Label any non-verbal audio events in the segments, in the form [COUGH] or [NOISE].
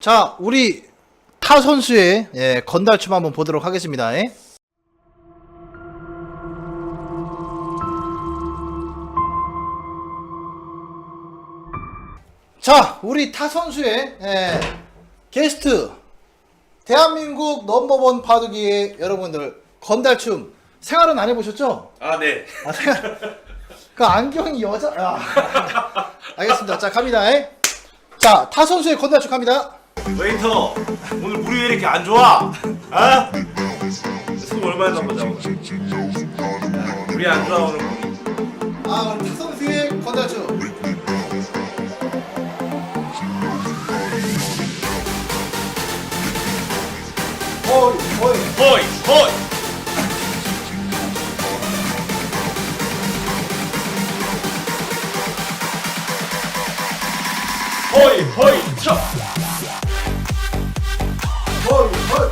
자, 우리 타 선수의 예, 건달춤 한번 보도록 하겠습니다. 예. 자, 우리 타 선수의 예, 게스트 대한민국 넘버원 바둑이의 여러분들 건달춤 생활은 안 해보셨죠? 아, 네. 아, 생각, 그 안경이 여자. 아, [LAUGHS] 알겠습니다. 자, 갑니다. 예. 자, 타 선수의 건달춤 갑니다. 웨이터, 오늘 물이 왜 이렇게 안 좋아? 아? 술 얼마나 남보자 물이 안 좋아, 오늘. 아, 우리 타 선수의 건달춤. 어이, 어이. 호이, 호이! 호이, 호이, 쳐! 어이,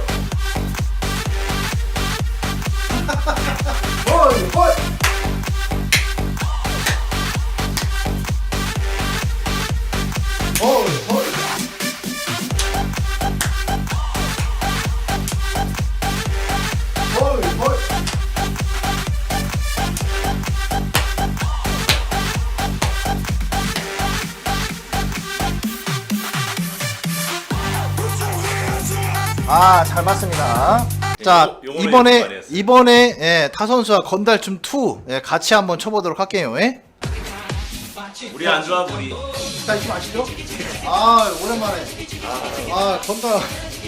아, 잘 맞습니다. 자, 네, 요거- 요거는 연습 많이 이번에 했어요. 이번에 예, 타 선수와 건달춤 2 예, 같이 한번 쳐보도록 할게요. 예? 물이 안 좋아, 물이. 자, 이거 아시죠? 아, 오랜만에. 아, 건달.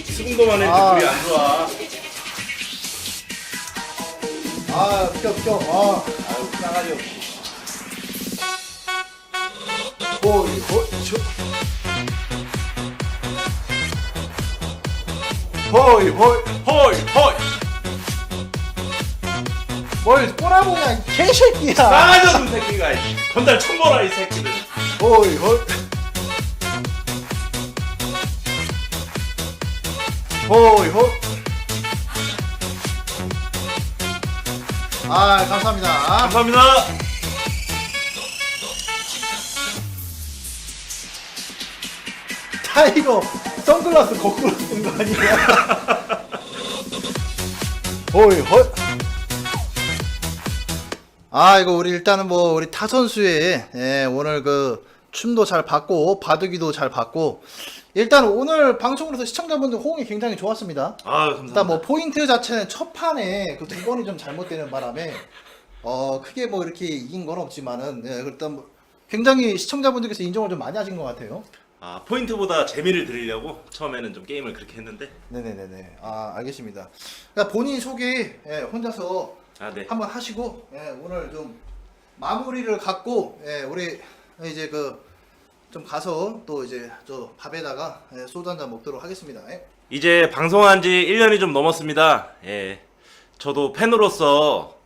수금도만 했는데 아. 물이 안 좋아. 아, 비켜, 비켜. 아, 아유, 없이. 뭐, 이거, 저. 허이, 허이. 호이, 호이! 뭘 꼬라보냐, 이 개새끼야. 싸가지 없는 새끼가, 이 건달 천보라, 이 새끼들. 허이, 허이. 허이, 허이. 아, 감사합니다. 감사합니다. 타이거 선글라스 거꾸로 쓴 거 아니야? 호이 홀. 아 이거 우리 일단은 뭐 우리 타 선수의 예, 오늘 그 춤도 잘 봤고 바둑이도 잘 봤고 일단 오늘 방송으로서 시청자분들 호응이 굉장히 좋았습니다. 아, 감사합니다. 일단 뭐 포인트 자체는 첫 판에 그 두 번이 좀 잘못되는 바람에 어 크게 뭐 이렇게 이긴 건 없지만은 예, 일단 뭐 굉장히 시청자분들께서 인정을 좀 많이 하신 것 같아요. 아, 포인트보다 재미를 드리려고 처음에는 좀 게임을 그렇게 했는데. 네네네네. 아 알겠습니다. 그러니까 본인 소개 예, 혼자서 아, 네. 한번 하시고 예, 오늘 좀 마무리를 갖고 예, 우리 이제 그 좀 가서 또 이제 저 밥에다가 예, 소주 한잔 먹도록 하겠습니다. 예. 이제 방송한 지 1년이 좀 넘었습니다. 예. 저도 팬으로서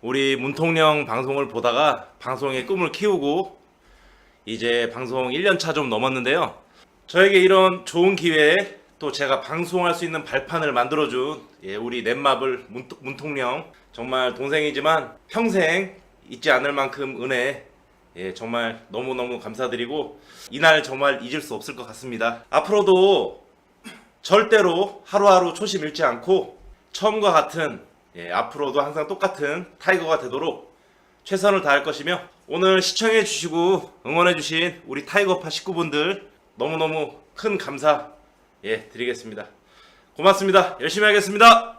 우리 문통령 방송을 보다가 방송의 꿈을 키우고 이제 방송 1년 차 좀 넘었는데요. 저에게 이런 좋은 기회에 또 제가 방송할 수 있는 발판을 만들어준 예, 우리 넷마블 문, 문통령 정말 동생이지만 평생 잊지 않을 만큼 은혜 예, 정말 너무너무 감사드리고 이날 정말 잊을 수 없을 것 같습니다. 앞으로도 절대로 하루하루 초심 잃지 않고 처음과 같은 예, 앞으로도 항상 똑같은 타이거가 되도록 최선을 다할 것이며 오늘 시청해 주시고 응원해 주신 우리 타이거파 식구분들 너무너무 큰 감사 예, 드리겠습니다. 고맙습니다. 열심히 하겠습니다.